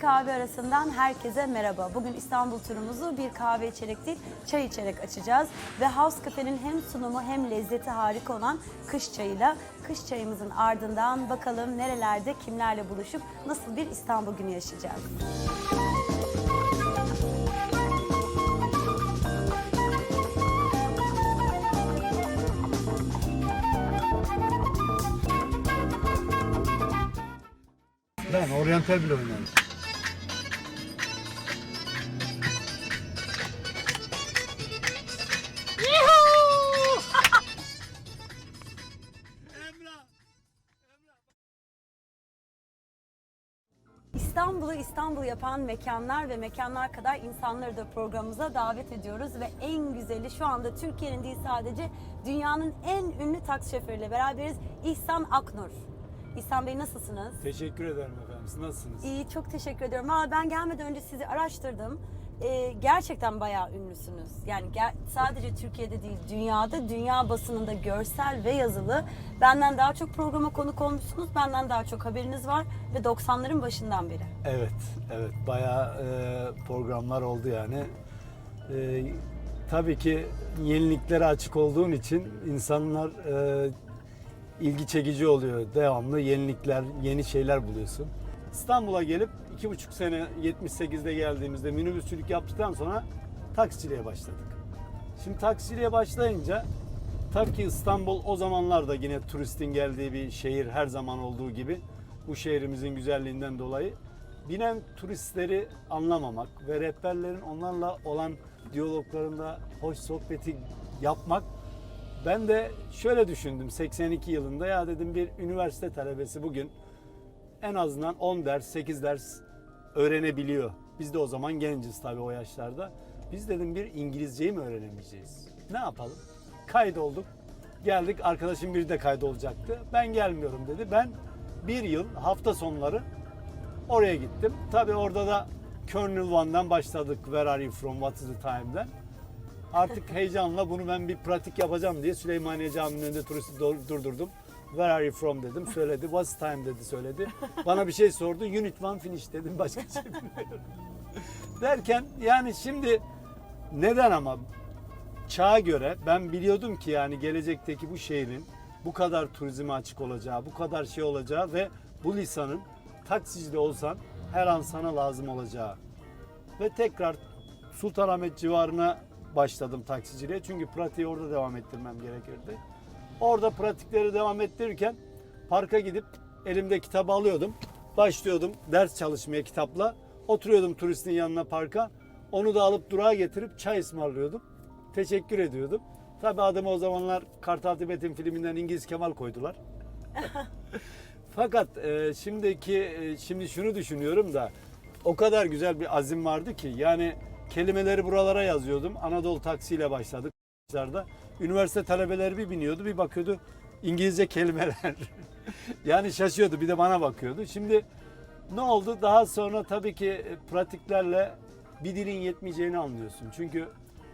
Kahve arasından herkese merhaba. Bugün İstanbul turumuzu bir kahve içerek değil, çay içerek açacağız. Ve House Cafe'nin hem sunumu hem lezzeti harika olan kış çayıyla, kış çayımızın ardından bakalım nerelerde kimlerle buluşup nasıl bir İstanbul günü yaşayacağız. Ben oryantal bile oynarım. İstanbul yapan mekanlar ve mekanlar kadar insanları da programımıza davet ediyoruz ve en güzeli şu anda Türkiye'nin değil sadece dünyanın en ünlü taksi şoförüyle beraberiz İhsan Aknur. İhsan Bey nasılsınız? Teşekkür ederim efendim. Siz nasılsınız? İyi, çok teşekkür ediyorum. Valla ben gelmeden önce sizi araştırdım. Ee, gerçekten bayağı ünlüsünüz. Yani ger- sadece Türkiye'de değil, dünyada, dünya basınında görsel ve yazılı. Benden daha çok programa konuk olmuşsunuz, benden daha çok haberiniz var ve 90'ların başından beri. Evet, evet. Bayağı e, programlar oldu yani. E, tabii ki yeniliklere açık olduğun için insanlar e, ilgi çekici oluyor. Devamlı yenilikler, yeni şeyler buluyorsun. İstanbul'a gelip iki buçuk sene 78'de geldiğimizde minibüsçülük yaptıktan sonra taksiciliğe başladık. Şimdi taksiciliğe başlayınca tabii ki İstanbul o zamanlarda yine turistin geldiği bir şehir her zaman olduğu gibi bu şehrimizin güzelliğinden dolayı binen turistleri anlamamak ve rehberlerin onlarla olan diyaloglarında hoş sohbeti yapmak ben de şöyle düşündüm 82 yılında ya dedim bir üniversite talebesi bugün en azından 10 ders 8 ders öğrenebiliyor. Biz de o zaman genciz tabii o yaşlarda. Biz dedim bir İngilizceyi mi öğrenemeyeceğiz? Ne yapalım? Kaydolduk. Geldik arkadaşım biri de kaydolacaktı. Ben gelmiyorum dedi. Ben bir yıl hafta sonları oraya gittim. Tabii orada da Colonel One'dan başladık. Where are you from? What is the time'den. Artık heyecanla bunu ben bir pratik yapacağım diye Süleymaniye Camii'nin önünde turisti dur- durdurdum. Where are you from dedim. Söyledi. What's time dedi söyledi. Bana bir şey sordu. Unit one finish dedim. Başka şey bilmiyorum. Derken yani şimdi neden ama çağa göre ben biliyordum ki yani gelecekteki bu şehrin bu kadar turizme açık olacağı, bu kadar şey olacağı ve bu lisanın taksicide olsan her an sana lazım olacağı. Ve tekrar Sultanahmet civarına başladım taksiciliğe. Çünkü pratiği orada devam ettirmem gerekirdi. Orada pratikleri devam ettirirken parka gidip elimde kitabı alıyordum. Başlıyordum ders çalışmaya kitapla. Oturuyordum turistin yanına parka. Onu da alıp durağa getirip çay ısmarlıyordum. Teşekkür ediyordum. Tabi adımı o zamanlar Kartal Tibet'in filminden İngiliz Kemal koydular. Fakat e, şimdiki e, şimdi şunu düşünüyorum da o kadar güzel bir azim vardı ki yani kelimeleri buralara yazıyordum. Anadolu taksiyle başladık. Üniversite talebeleri bir biniyordu bir bakıyordu İngilizce kelimeler. yani şaşıyordu bir de bana bakıyordu. Şimdi ne oldu? Daha sonra tabii ki e, pratiklerle bir dilin yetmeyeceğini anlıyorsun. Çünkü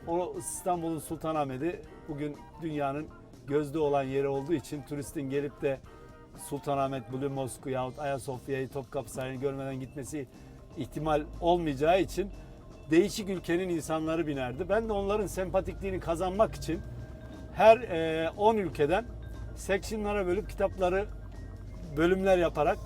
o İstanbul'un Sultanahmet'i bugün dünyanın gözde olan yeri olduğu için turistin gelip de Sultanahmet, Blue Mosque yahut Ayasofya'yı, Topkapı Sarayı'nı görmeden gitmesi ihtimal olmayacağı için değişik ülkenin insanları binerdi. Ben de onların sempatikliğini kazanmak için her e, 10 ülkeden sectionlara bölüp kitapları bölümler yaparak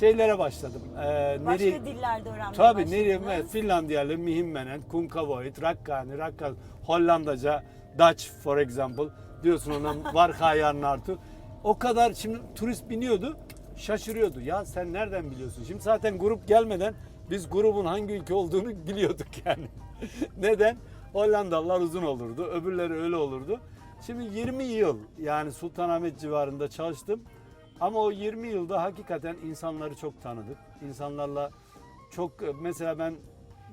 şeylere başladım. E, Başka nereye- dillerde öğrenmeye Tabii nereye? Evet, Finlandiyalı, Mihimmenen, Kunkavoit, Rakkani, Rakkal, Hollandaca, Dutch for example diyorsun ona Varkayan Artu. O kadar şimdi turist biniyordu şaşırıyordu. Ya sen nereden biliyorsun? Şimdi zaten grup gelmeden biz grubun hangi ülke olduğunu biliyorduk yani. Neden? Hollandalılar uzun olurdu. Öbürleri öyle olurdu. Şimdi 20 yıl yani Sultanahmet civarında çalıştım. Ama o 20 yılda hakikaten insanları çok tanıdık. İnsanlarla çok mesela ben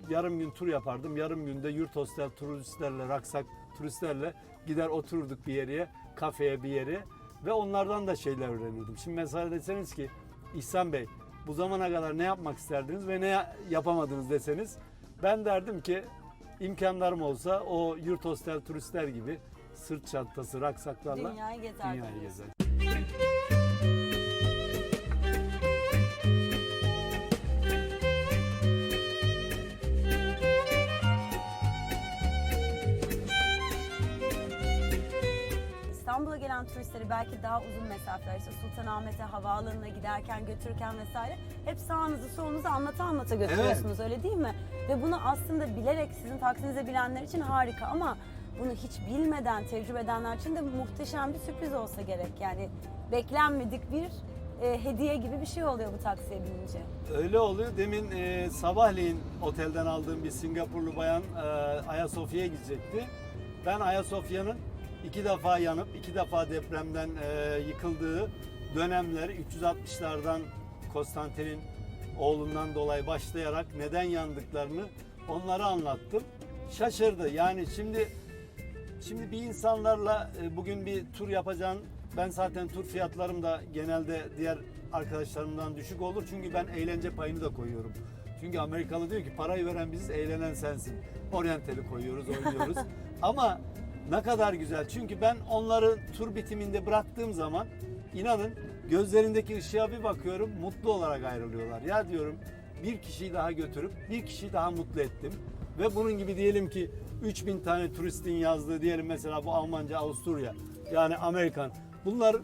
yarım gün tur yapardım. Yarım günde yurt hostel turistlerle, raksak turistlerle gider otururduk bir yere, kafeye bir yere ve onlardan da şeyler öğrenirdim. Şimdi mesela deseniz ki İhsan Bey bu zamana kadar ne yapmak isterdiniz ve ne yapamadınız deseniz ben derdim ki imkanlarım olsa o yurt hostel turistler gibi sırt çantası, raksaklarla dünyayı gezer. Dünyayı gezer. İstanbul'a gelen turistleri belki daha uzun mesafeler işte Sultanahmet'e havaalanına giderken götürürken vesaire hep sağınızı solunuzu anlata anlata götürüyorsunuz öyle değil mi? Ve bunu aslında bilerek sizin taksinize bilenler için harika ama bunu hiç bilmeden tecrübe edenler için de muhteşem bir sürpriz olsa gerek. Yani beklenmedik bir e, hediye gibi bir şey oluyor bu taksiye binince. Öyle oluyor. Demin e, sabahleyin otelden aldığım bir Singapurlu bayan e, Ayasofya'ya gidecekti. Ben Ayasofya'nın iki defa yanıp iki defa depremden e, yıkıldığı dönemler 360'lardan Konstantin'in oğlundan dolayı başlayarak neden yandıklarını onlara anlattım. Şaşırdı. Yani şimdi Şimdi bir insanlarla e, bugün bir tur yapacaksın. Ben zaten tur fiyatlarım da genelde diğer arkadaşlarımdan düşük olur. Çünkü ben eğlence payını da koyuyorum. Çünkü Amerikalı diyor ki parayı veren biziz, eğlenen sensin. Oryantali koyuyoruz, oynuyoruz. Ama ne kadar güzel. Çünkü ben onları tur bitiminde bıraktığım zaman inanın gözlerindeki ışığa bir bakıyorum mutlu olarak ayrılıyorlar. Ya diyorum bir kişiyi daha götürüp bir kişiyi daha mutlu ettim. Ve bunun gibi diyelim ki 3000 tane turistin yazdığı diyelim mesela bu Almanca Avusturya yani Amerikan. Bunlar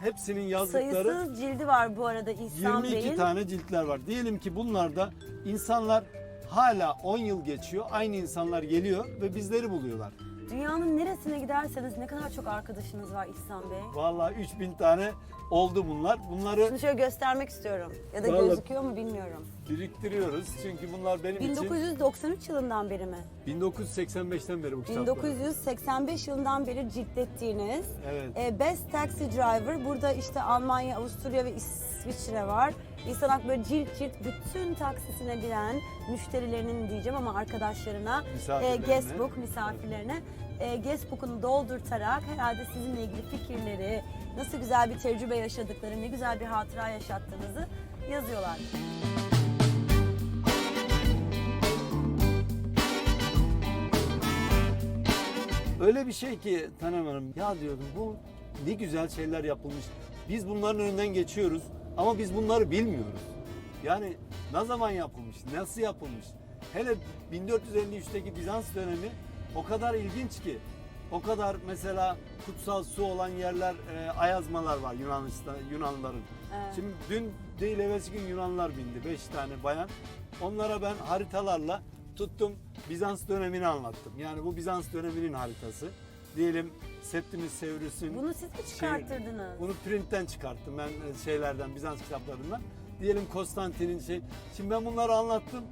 hepsinin yazdıkları Sayısız cildi var bu arada İhsan 22 Bey'in. tane ciltler var. Diyelim ki bunlarda insanlar hala 10 yıl geçiyor. Aynı insanlar geliyor ve bizleri buluyorlar. Dünyanın neresine giderseniz ne kadar çok arkadaşınız var İhsan Bey. Vallahi 3000 tane oldu bunlar. Bunları Şunu şöyle göstermek istiyorum. Ya da Vallahi- gözüküyor mu bilmiyorum. biriktiriyoruz. Çünkü bunlar benim için 1993 yılından beri mi? 1985'ten beri bu kitaplar. 1985 yılından beri ciltlettiğiniz Evet. e, Best Taxi Driver. Burada işte Almanya, Avusturya ve İsviçre var. İnsan Hak böyle cilt cilt bütün taksisine bilen müşterilerinin diyeceğim ama arkadaşlarına, e, guestbook misafirlerine e, guestbook'unu doldurtarak herhalde sizinle ilgili fikirleri, nasıl güzel bir tecrübe yaşadıkları, ne güzel bir hatıra yaşattığınızı yazıyorlar. Öyle bir şey ki Tanem Hanım ya diyordum bu ne güzel şeyler yapılmış. Biz bunların önünden geçiyoruz ama biz bunları bilmiyoruz. Yani ne zaman yapılmış, nasıl yapılmış? Hele 1453'teki Bizans dönemi o kadar ilginç ki. O kadar mesela kutsal su olan yerler, e, ayazmalar var Yunanistan Yunanların. Evet. Şimdi dün değil evvelsi gün Yunanlar bindi. Beş tane bayan. Onlara ben haritalarla tuttum Bizans dönemini anlattım. Yani bu Bizans döneminin haritası. Diyelim Septimus Severus'un Bunu siz mi çıkarttırdınız? bunu printten çıkarttım ben e, şeylerden Bizans kitaplarından. Diyelim Konstantin'in şey. Şimdi ben bunları anlattım.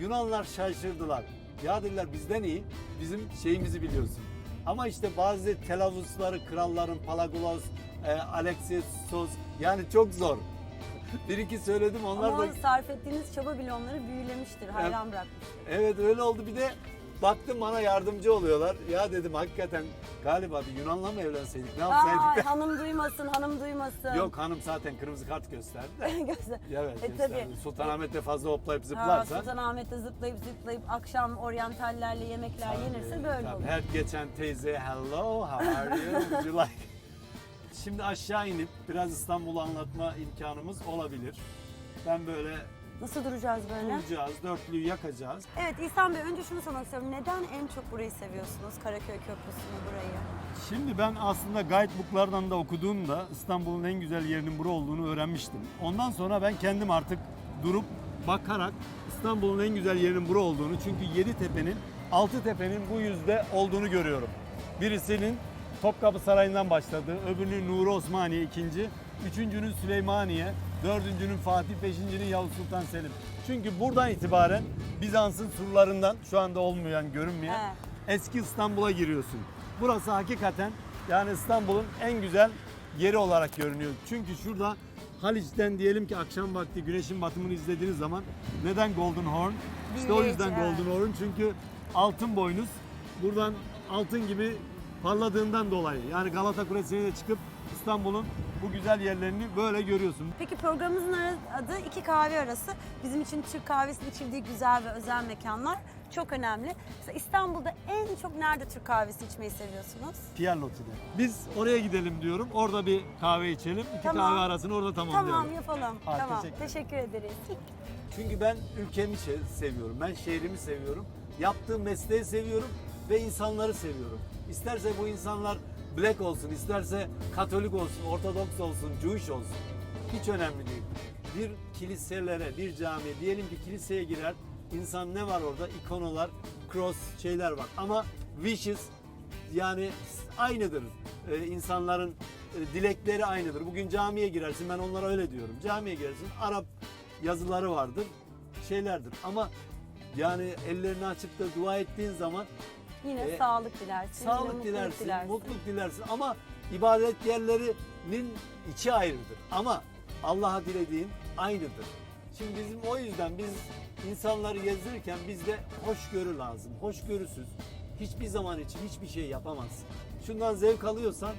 Yunanlar şaşırdılar. Ya dediler bizden iyi. Bizim şeyimizi biliyorsun. Ama işte bazı telavuzları kralların Palagolos, e, Alexissos yani çok zor. Bir iki söyledim onlar Ama da sarf ettiğiniz çaba bile onları büyülemiştir, hayran bırakmıştır. Evet öyle oldu. Bir de baktım bana yardımcı oluyorlar. Ya dedim hakikaten galiba bir Yunanla mı evlenseydik ne yapsaydık? Ay hanım duymasın, hanım duymasın. Yok hanım zaten kırmızı kart gösterdi de. Göster. Evet, E, gösterdi. tabii. Sultanahmet'te fazla hoplayıp Ha, zıplarsa. Sultanahmet'te zıplayıp zıplayıp akşam oryantallerle yemekler yenirse Tabii, böyle tabii. olur. Her geçen teyze hello how are you would you like? Şimdi aşağı inip biraz İstanbul'u anlatma imkanımız olabilir. Ben böyle Nasıl duracağız böyle? duracağız, dörtlüyü yakacağız. Evet İhsan Bey önce şunu sormak istiyorum. Neden en çok burayı seviyorsunuz? Karaköy Köprüsü'nü burayı. Şimdi ben aslında guidebooklardan da okuduğumda İstanbul'un en güzel yerinin bura olduğunu öğrenmiştim. Ondan sonra ben kendim artık durup bakarak İstanbul'un en güzel yerinin bura olduğunu çünkü Yeditepe'nin Altıtepe'nin bu yüzde olduğunu görüyorum. Birisinin Topkapı Sarayı'ndan başladığı, öbürünün Nuri Osmaniye ikinci, üçüncünün Süleymaniye, dördüncünün Fatih, beşincinin Yavuz Sultan Selim. Çünkü buradan itibaren Bizans'ın surlarından şu anda olmayan, görünmeyen Evet. eski İstanbul'a giriyorsun. Burası hakikaten yani İstanbul'un en güzel yeri olarak görünüyor. Çünkü şurada Haliç'ten diyelim ki akşam vakti güneşin batımını izlediğiniz zaman neden Golden Horn? İşte o yüzden. Golden Horn çünkü altın boynuz buradan altın gibi parladığından dolayı. Yani Galata Kulesi'ne de çıkıp İstanbul'un bu güzel yerlerini böyle görüyorsun. Peki programımızın adı iki kahve arası. Bizim için Türk kahvesinin içildiği güzel ve özel mekanlar çok önemli. Mesela İstanbul'da en çok nerede Türk kahvesi içmeyi seviyorsunuz? Pierre Loti'de. Biz oraya gidelim diyorum. Orada bir kahve içelim. İki Tamam. kahve arasını orada tamamlayalım. Tamam yapalım. Ha, tamam. teşekkür Teşekkür ederiz. Çünkü ben ülkemi se- seviyorum. Ben şehrimi seviyorum. Yaptığım mesleği seviyorum ve insanları seviyorum. İsterse bu insanlar Black olsun, isterse Katolik olsun, Ortodoks olsun, Jewish olsun. Hiç önemli değil. Bir kiliselere, bir camiye, diyelim ki kiliseye girer, insan ne var orada? İkonolar, cross şeyler var. Ama wishes yani aynıdır. Ee, insanların e, dilekleri aynıdır. Bugün camiye girersin, ben onlara öyle diyorum. Camiye girersin, Arap yazıları vardır, şeylerdir. Ama yani ellerini açıp da dua ettiğin zaman Yine E, sağlık dilersin. yine sağlık mutluluk dilersin, mutluluk dilersin ama ibadet yerlerinin içi ayrıdır. Ama Allah'a dilediğin aynıdır. Şimdi bizim o yüzden biz insanları gezdirirken bizde hoşgörü lazım. Hoşgörüsüz hiçbir zaman için hiçbir şey yapamazsın. Şundan zevk alıyorsan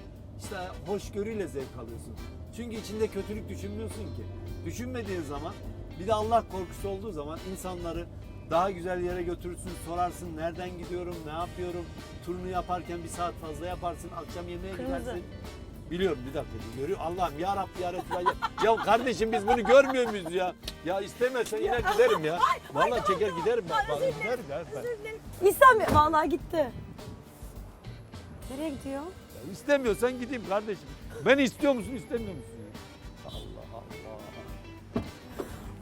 işte hoşgörüyle zevk alıyorsun. Çünkü içinde kötülük düşünmüyorsun ki. Düşünmediğin zaman bir de Allah korkusu olduğu zaman insanları daha güzel yere götürürsün, sorarsın nereden gidiyorum, ne yapıyorum. Turunu yaparken bir saat fazla yaparsın, akşam yemeğe Kırmızı. gidersin. Biliyorum bir dakika görüyor. Allah'ım ya Rabbi ya Resulallah. Ya, ya kardeşim biz bunu görmüyor muyuz ya? Ya istemezsen iner giderim ya. Vallahi çeker giderim ben. Bak, giderim. Ben- İhsan Bey vallahi gitti. Nereye gidiyor? Ya İstemiyorsan gideyim kardeşim. Ben istiyor musun istemiyor musun?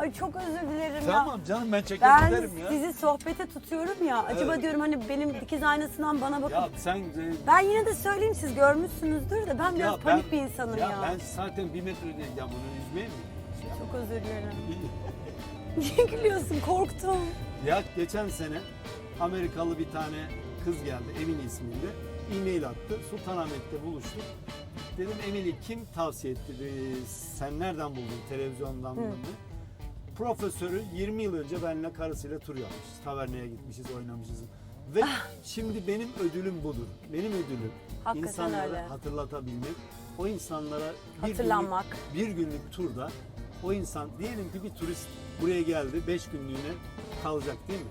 Ay çok özür dilerim ya. Tamam canım ben çeker Ben giderim ya. sizi sohbete tutuyorum ya. Acaba Evet. diyorum hani benim dikiz aynasından bana bakın. Ya sen e, Ben yine de söyleyeyim siz görmüşsünüzdür de ben biraz panik bir insanım ya. Ya ben zaten bir metre değil. Ya bunu üzmeye mi? Çok özür dilerim. Niye gülüyorsun? Korktum. Ya geçen sene Amerikalı bir tane kız geldi Emin isminde. E-mail attı. Sultanahmet'te buluştuk. Dedim Emily kim tavsiye etti? Ee, Sen nereden buldun? Televizyondan buldun. Profesörü 20 yıl önce benimle karısıyla tur yapmışız. Taverneye gitmişiz, oynamışız. Ve şimdi benim ödülüm budur. Benim ödülüm Hakikaten insanlara öyle. hatırlatabilmek. O insanlara bir Hatırlanmak. günlük, bir günlük turda o insan diyelim ki bir turist buraya geldi 5 günlüğüne kalacak değil mi?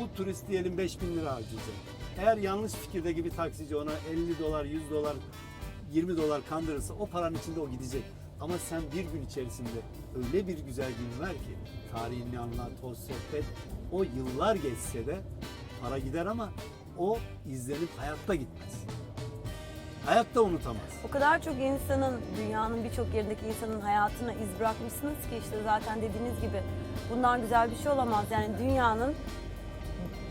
Bu turist diyelim 5000 lira harcayacak. Eğer yanlış fikirdeki bir taksici ona 50 dolar, 100 dolar, 20 dolar kandırırsa o paranın içinde o gidecek. Ama sen bir gün içerisinde öyle bir güzel gün ver ki tarihini anlat, o sohbet, o yıllar geçse de para gider ama o izlenip hayatta gitmez. Hayatta unutamaz. O kadar çok insanın, dünyanın birçok yerindeki insanın hayatına iz bırakmışsınız ki işte zaten dediğiniz gibi bundan güzel bir şey olamaz. Yani dünyanın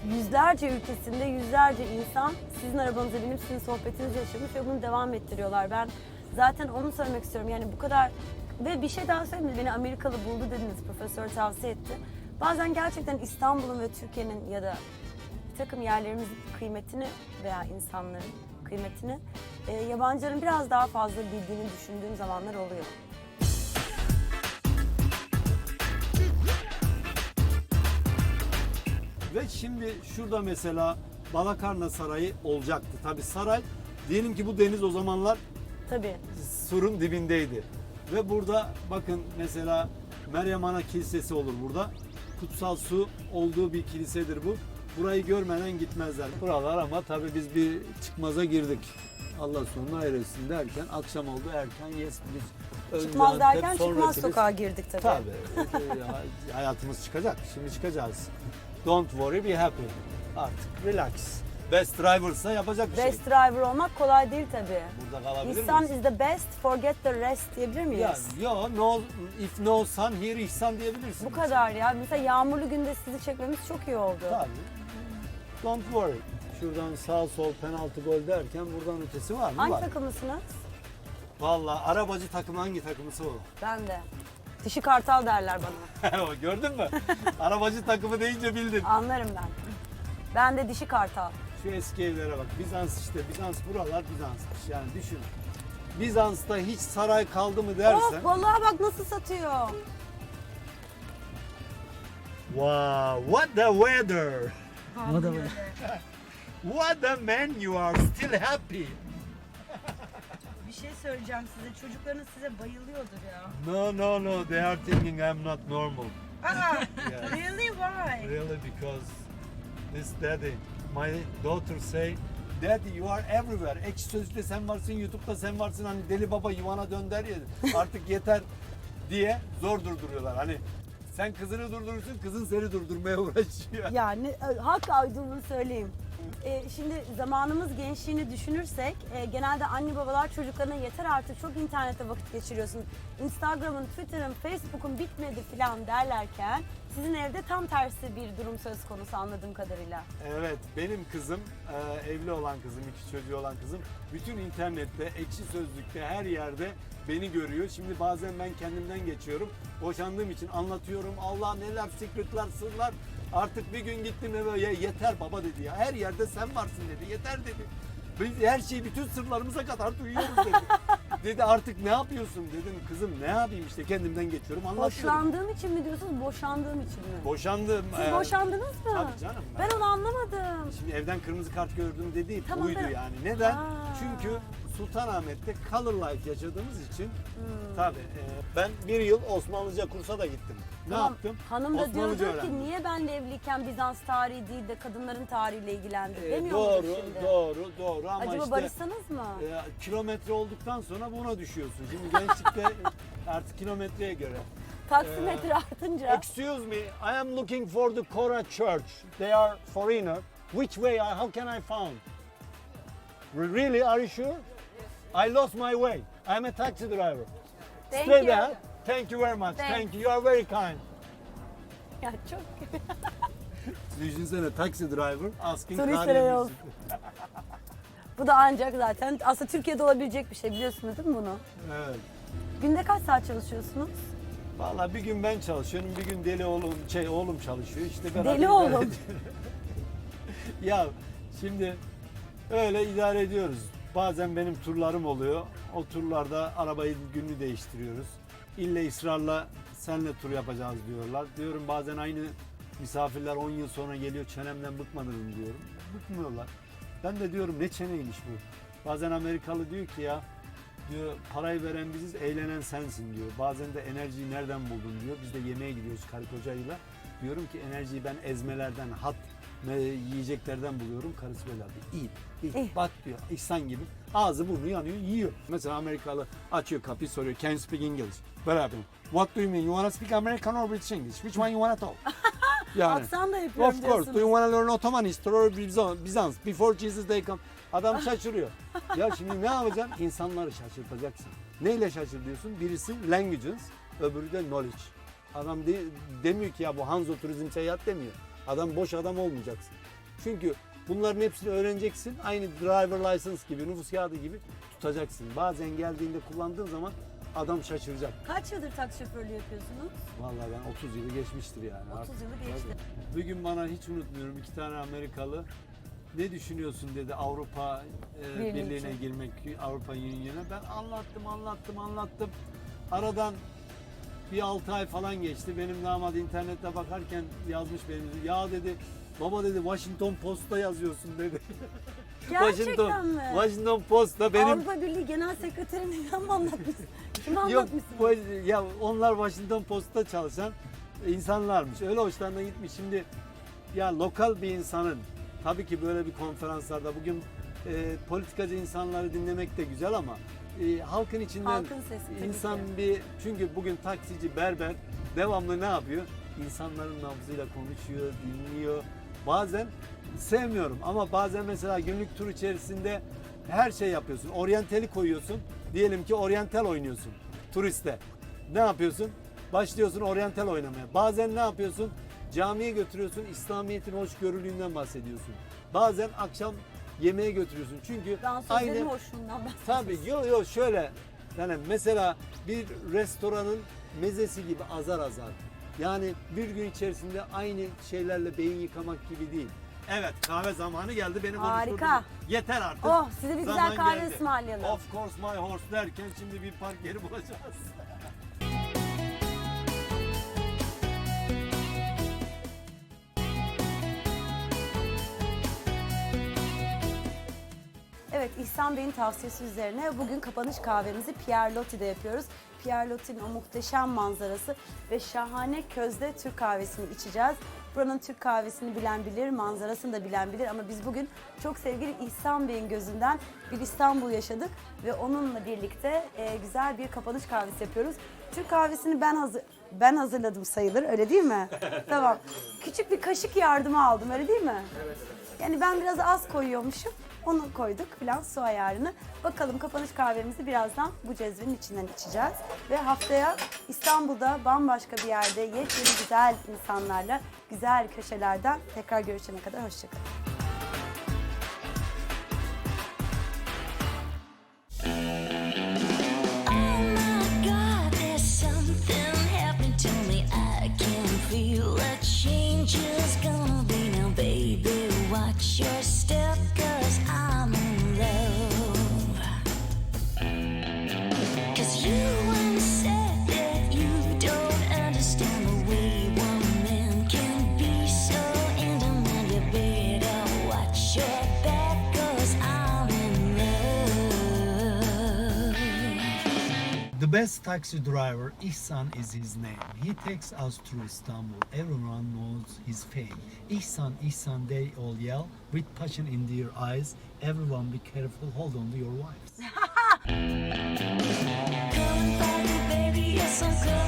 yüzlerce ülkesinde yüzlerce insan sizin arabanıza binip sizin sohbetinizi yaşamış ve bunu devam ettiriyorlar. Ben zaten onu söylemek istiyorum. Yani bu kadar ve bir şey daha söyleyeyim? Beni Amerikalı buldu dediniz, profesör tavsiye etti. Bazen gerçekten İstanbul'un ve Türkiye'nin ya da bir takım yerlerimizin kıymetini veya insanların kıymetini e, yabancıların biraz daha fazla bildiğini düşündüğüm zamanlar oluyor. Ve şimdi şurada mesela Balakarna Sarayı olacaktı. Tabi saray diyelim ki bu deniz o zamanlar Tabii. surun dibindeydi. Ve burada bakın mesela Meryem Ana Kilisesi olur burada. Kutsal su olduğu bir kilisedir bu. Burayı görmeden gitmezler. Buralar ama tabii biz bir çıkmaza girdik. Allah sonuna eresin derken akşam oldu erken yes biz önce Çıkmaz derken sonra çıkmaz Kilis. sokağa girdik tabii. Tabii. Ee, hayatımız çıkacak. Şimdi çıkacağız. Don't worry, be happy. Artık relax. Best driver'sa yapacak bir şey. Best driver olmak kolay değil tabii. Burada kalabilir İhsan miyiz? is the best, forget the rest diyebilir miyiz? Ya, yo, no, if no sun, here ihsan diyebilirsin. Bu kadar ya. Mesela yağmurlu günde sizi çekmemiz çok iyi oldu. Tabii. Don't worry. Şuradan sağ sol penaltı gol derken buradan ötesi var mı? Hangi var. takımlısınız? Vallahi arabacı takım hangi takımısı o? Ben de. Dişi kartal derler bana. Gördün mü? arabacı takımı deyince bildin. Anlarım ben. Ben de dişi kartal. Şu eski evlere bak. Bizans işte. Bizans buralar Bizans'mış. Yani düşün. Bizans'ta hiç saray kaldı mı dersen. Oh balığa bak nasıl satıyor. Wow, what the weather. What a man you are still happy. Bir şey söyleyeceğim size. Çocuklarınız size bayılıyordur ya. No, no, no. They are thinking I'm not normal. Aa, Yes. really why? Really, because this daddy, my daughter say, Daddy you are everywhere. Ekşi Sözlük'te sen varsın, YouTube'da sen varsın. Hani deli baba yuvana dönder ya. Artık yeter diye zor durduruyorlar. Hani sen kızını durdurursun, kızın seni durdurmaya uğraşıyor. Yani e, hak aydınlığı söyleyeyim. E, şimdi zamanımız gençliğini düşünürsek e, genelde anne babalar çocuklarına yeter artık çok internette vakit geçiriyorsun. Instagram'ın, Twitter'ın, Facebook'un bitmedi falan derlerken sizin evde tam tersi bir durum söz konusu anladığım kadarıyla. Evet, benim kızım, e, evli olan kızım, iki çocuğu olan kızım, bütün internette, ekşi sözlükte, her yerde beni görüyor. Şimdi bazen ben kendimden geçiyorum. Boşandığım için anlatıyorum. Allah neler secretlar, sırlar. Artık bir gün gittim eve, ya yeter baba dedi ya. Her yerde sen varsın dedi, yeter dedi. Biz her şeyi, bütün sırlarımıza kadar duyuyoruz dedi. dedi artık ne yapıyorsun dedim. Kızım ne yapayım işte kendimden geçiyorum, anlatıyorum. Boşlandığım için mi diyorsunuz, boşandığım için mi? Boşandım. Siz e, boşandınız mı? Tabii canım. Ben onu anlamadım. Şimdi evden kırmızı kart gördüm dediği Tamam, buydu ben- yani. Neden? Ha. Çünkü Sultanahmet'te color life yaşadığımız için Hmm. tabii e, ben bir yıl Osmanlıca kursa da gittim. Ne Tamam, yaptım? Hanım da Osmanlıca diyordur ki öğrendim. niye benle evliyken Bizans tarihi değil de kadınların tarihiyle ilgilendi E, demiyor doğru, mudur şimdi? doğru, doğru ama Acaba işte barışsanız mı? e, kilometre olduktan sonra buna düşüyorsun. Şimdi gençlikte artık kilometreye göre. Taksimetre artınca. Excuse me, I am looking for the Kora Church. They are foreigner. Which way? How can I find? Really? Are you sure? I lost my way. I'm a taxi driver. Thank Straight you. ahead. Thank you very much. Thanks. Thank you. You are very kind. Ya çok Düşünsene taxi driver asking Turistlere yol. Bu da ancak zaten aslında Türkiye'de olabilecek bir şey biliyorsunuz değil mi bunu? Evet. Günde kaç saat çalışıyorsunuz? Vallahi bir gün ben çalışıyorum, bir gün deli oğlum, şey oğlum çalışıyor. İşte beraber Deli oğlum. ya şimdi öyle idare ediyoruz. Bazen benim turlarım oluyor. O turlarda arabayı gününü değiştiriyoruz. İlle ısrarla senle tur yapacağız diyorlar. Diyorum bazen aynı misafirler 10 yıl sonra geliyor çenemden bıkmadınız diyorum. Bıkmıyorlar. Ben de diyorum ne çeneymiş bu. Bazen Amerikalı diyor ki ya diyor parayı veren biziz, eğlenen sensin diyor. Bazen de enerjiyi nereden buldun diyor. Biz de yemeğe gidiyoruz karı kocayla. Diyorum ki enerjiyi ben ezmelerden, hat yiyeceklerden buluyorum. Karısı böyle diyor. Eat, eat, Eh. bak diyor. İhsan gibi. Ağzı burnu yanıyor, yiyor. Mesela Amerikalı açıyor kapıyı soruyor. Can you speak English? What happened? What do you mean? You wanna speak American or British English? Which one you wanna talk? Yani. Aksan da yapıyorum Of course. Do you want to learn Ottoman history or Bizan- Bizans? Before Jesus they come. Adam şaşırıyor. ya şimdi ne yapacaksın? İnsanları şaşırtacaksın. Neyle şaşır diyorsun? Birisi languages, öbürü de knowledge. Adam de- demiyor ki ya bu Hanzo Turizm Seyahat demiyor. Adam boş adam olmayacaksın. Çünkü bunların hepsini öğreneceksin. Aynı driver license gibi, nüfus kağıdı gibi tutacaksın. Bazen geldiğinde kullandığın zaman adam şaşıracak. Kaç yıldır taksi şoförlüğü yapıyorsunuz? Vallahi ben 30 yılı geçmiştir yani. 30 yılı geçti. Tabii. Bir gün bana hiç unutmuyorum iki tane Amerikalı ne düşünüyorsun dedi Avrupa e, Birliği Birliği'ne girmek, Avrupa Union'a. Ben anlattım, anlattım, anlattım. Aradan bir 6 ay falan geçti. Benim damat internette bakarken yazmış benim. Ya dedi, baba dedi Washington Post'ta yazıyorsun dedi. Gerçekten mi? Washington Post'ta benim Avrupa Birliği Genel Sekreterinden mi anlatmışsın? Kim Yok anlatmışsın? bu- ya onlar Washington Post'ta çalışan insanlarmış. Öyle hoşlarına gitmiş. Şimdi ya lokal bir insanın tabii ki böyle bir konferanslarda bugün e, politikacı insanları dinlemek de güzel ama e, halkın içinden Halkın sesi insan ki. bir çünkü bugün taksici berber devamlı ne yapıyor? İnsanların nabzıyla konuşuyor, dinliyor. Bazen sevmiyorum ama bazen mesela günlük tur içerisinde her şey yapıyorsun. Oryantali koyuyorsun. Diyelim ki oryantal oynuyorsun turiste. Ne yapıyorsun? Başlıyorsun oryantal oynamaya. Bazen ne yapıyorsun? Camiye götürüyorsun. İslamiyet'in hoşgörülüğünden bahsediyorsun. Bazen akşam yemeğe götürüyorsun. Çünkü Dansözlerin aynı hoşluğundan bahsediyorsun. Tabii yo yo şöyle yani mesela bir restoranın mezesi gibi azar azar. Yani bir gün içerisinde aynı şeylerle beyin yıkamak gibi değil. Evet kahve zamanı geldi beni Harika. konuşturdun. Yeter artık. Oh, size bir güzel Zaman kahve geldi. ısmarlayalım. Of course my horse derken şimdi bir park yeri bulacağız. Evet İhsan Bey'in tavsiyesi üzerine bugün kapanış kahvemizi Pierre Loti'de yapıyoruz. Pierre Loti'nin o muhteşem manzarası ve şahane közde Türk kahvesini içeceğiz. Buranın Türk kahvesini bilen bilir, manzarasını da bilen bilir ama biz bugün çok sevgili İhsan Bey'in gözünden bir İstanbul yaşadık ve onunla birlikte e, güzel bir kapanış kahvesi yapıyoruz. Türk kahvesini ben hazır ben hazırladım sayılır öyle değil mi? tamam. Küçük bir kaşık yardımı aldım öyle değil mi? Evet. Yani ben biraz az koyuyormuşum. Onu koyduk filan su ayarını. Bakalım kapanış kahvemizi birazdan bu cezvenin içinden içeceğiz. Ve haftaya İstanbul'da bambaşka bir yerde yepyeni güzel insanlarla, güzel köşelerden tekrar görüşene kadar hoşçakalın. Best taxi driver, Ihsan is his name. He takes us through Istanbul. Everyone knows his fame. Ihsan, Ihsan, they all yell with passion in their eyes. Everyone be careful, hold on to your wives. You, baby. Yes, I'm coming